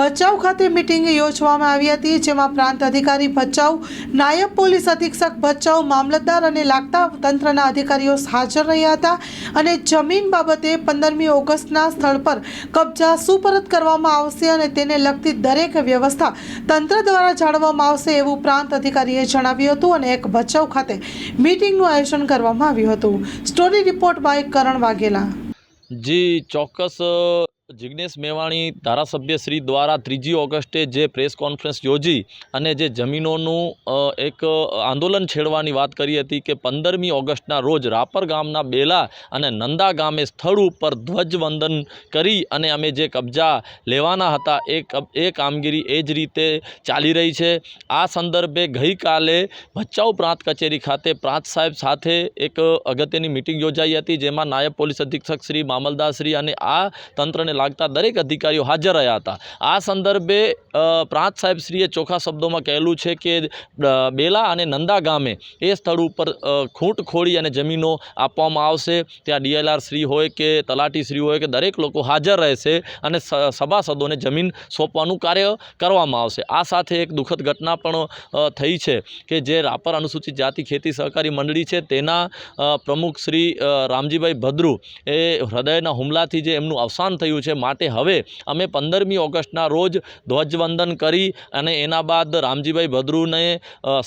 ભચાઉ ખાતે મિટિંગ યોજવામાં આવી હતી, જેમાં પ્રાંત અધિકારી ભચાઉ, નાયબ પોલીસ અધિક્ષક ભચાઉ, મામલતદાર અને લાગતા તંત્રના અધિકારીઓ હાજર રહ્યા હતા અને જમીન બાબતે પંદરમી ઓગસ્ટના સ્થળ પર કબજા સુપરત કરવામાં આવશે અને તેને લગતી દરેક વ્યવસ્થા તંત્ર દ્વારા જાળવવામાં આવશે એવું પ્રાંત અધિકારીએ જણાવ્યું હતું અને એક ભચાઉ ખાતે મિટિંગનું આયોજન કરવામાં આવ્યું હતું. Story report by Karan Vaghela. જી, ચોક્કસ જિજ્ઞેશ મેવાણી ધારાસભ્ય શ્રી દ્વારા ત્રીજી ઓગસ્ટે જે પ્રેસ કોન્ફરન્સ યોજી અને જે જમીનોનું એક આંદોલન છેડવાની વાત કરી હતી કે પંદરમી ઓગસ્ટના રોજ રાપર ગામના બેલા અને નંદા ગામે સ્થળ ઉપર ધ્વજવંદન કરી અને અમે જે કબજા લેવાના હતા એ એ કામગીરી એ જ રીતે ચાલી રહી છે. આ સંદર્ભે ગઈકાલે ભચાઉ પ્રાંત કચેરી ખાતે પ્રાંત સાહેબ સાથે એક અગત્યની મિટિંગ યોજાઈ હતી જેમાં નાયબ પોલીસ અધિક્ષક શ્રી મામલદારશ્રી અને આ તંત્રને લાગતા દરેક અધિકારીઓ હાજર રહ્યા હતા. આ સંદર્ભે પ્રાંત સાહેબ શ્રીએ ચોખ્ખા શબ્દોમાં કહેલું છે કે બેલા અને નંદા ગામે એ સ્થળ ઉપર ખૂંટ ખોળી અને જમીનો આપવામાં આવશે. ત્યાં ડીએલઆર શ્રી હોય કે તલાટી શ્રી હોય કે દરેક લોકો હાજર રહેશે અને સભાસદોને જમીન સોંપવાનું કાર્ય કરવામાં આવશે. આ સાથે એક દુઃખદ ઘટના પણ થઈ છે કે જે રાપર અનુસૂચિત જાતિ ખેતી સહકારી મંડળી છે. તેના પ્રમુખ શ્રી રામજીભાઈ ભદ્રુ એ હૃદયના હુમલાથી જે એમનું અવસાન થયું છે માટે હવે અમે પંદરમી ઓગસ્ટના રોજ ધ્વજવંદન કરી અને એના બાદ રામજીભાઈ ભદ્રુને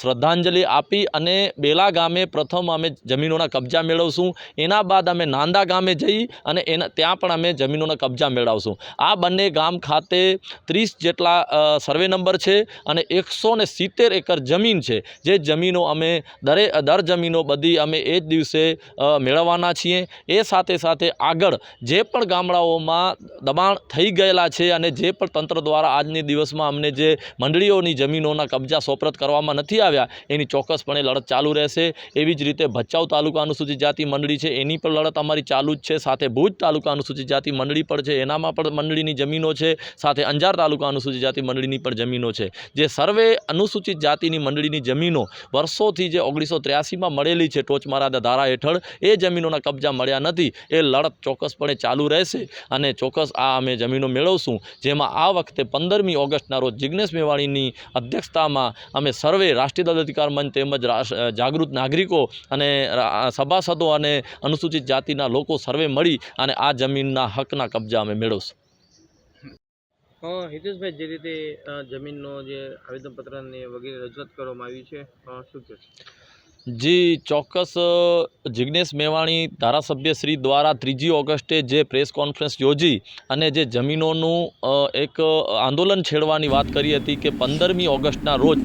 શ્રદ્ધાંજલિ આપી અને બેલા ગામે પ્રથમ અમે જમીનોના કબજા મેળવશું. એના બાદ અમે નાંદા ગામે જઈ અને એના, ત્યાં પણ અમે જમીનોના કબજા મેળવશું. આ બંને ગામ ખાતે ત્રીસ જેટલા સર્વે નંબર છે અને એકસો ને સિત્તેર એકર જમીન છે. જે જમીનો અમે દરે, દર જમીનો બધી અમે એ જ દિવસે મેળવવાના છીએ. એ સાથે સાથે આગળ જે પણ ગામડાઓમાં દબાણ થઈ ગયેલા છે અને જે પણ તંત્ર દ્વારા આજની દિવસમાં અમને જે મંડળીઓની જમીનોના કબજા સોપરત કરવામાં નથી આવ્યા, એની ચોક્કસપણે લડત ચાલુ રહેશે. એવી જ રીતે ભચાઉ તાલુકા અનુસૂચિત જાતિ મંડળી છે, એની પણ લડત અમારી ચાલુ જ છે. સાથે ભુજ તાલુકા અનુસૂચિત જાતિ મંડળી પણ છે, એનામાં પણ મંડળીની જમીનો છે. સાથે અંજાર તાલુકા અનુસૂચિત જાતિ મંડળીની પણ જમીનો છે. જે સર્વે અનુસૂચિત જાતિની મંડળીની જમીનો વર્ષોથી જે ઓગણીસો ત્ર્યાસીમાં મળેલી છે ટોચમારા ધારા હેઠળ, એ જમીનોના કબજા મળ્યા નથી. એ લડત ચોક્કસપણે ચાલુ રહેશે અને ચોક્કસ આ અમે જમીનો મેળવશું. જેમાં આ વખતે પંદરમી ઓગસ્ટના રોજ જિજ્ઞેશ મેવાણીની અધ્યક્ષતામાં અમે સર્વે રાષ્ટ્રીય અધિકાર મંચ તેમજ જાગૃત નાગરિકો અને સભાસદો અને અનુસૂચિત જાતિના લોકો સર્વે મળી અને આ જમીનના હકના કબજા અમે મેળવશું. હિતેશભાઈ, જે રીતે જમીનનો જે આવેદનપત્ર ને વગેરે રજૂઆત કરવામાં આવી છે શું કહેશો? જી, ચોક્કસ જિજ્ઞેશ મેવાણી ધારાસભ્ય શ્રી દ્વારા ત્રીજી ઓગસ્ટે જે પ્રેસ કોન્ફરન્સ યોજી અને જે જમીનોનું એક આંદોલન છેડવાની વાત કરી હતી કે પંદરમી ઓગસ્ટના રોજ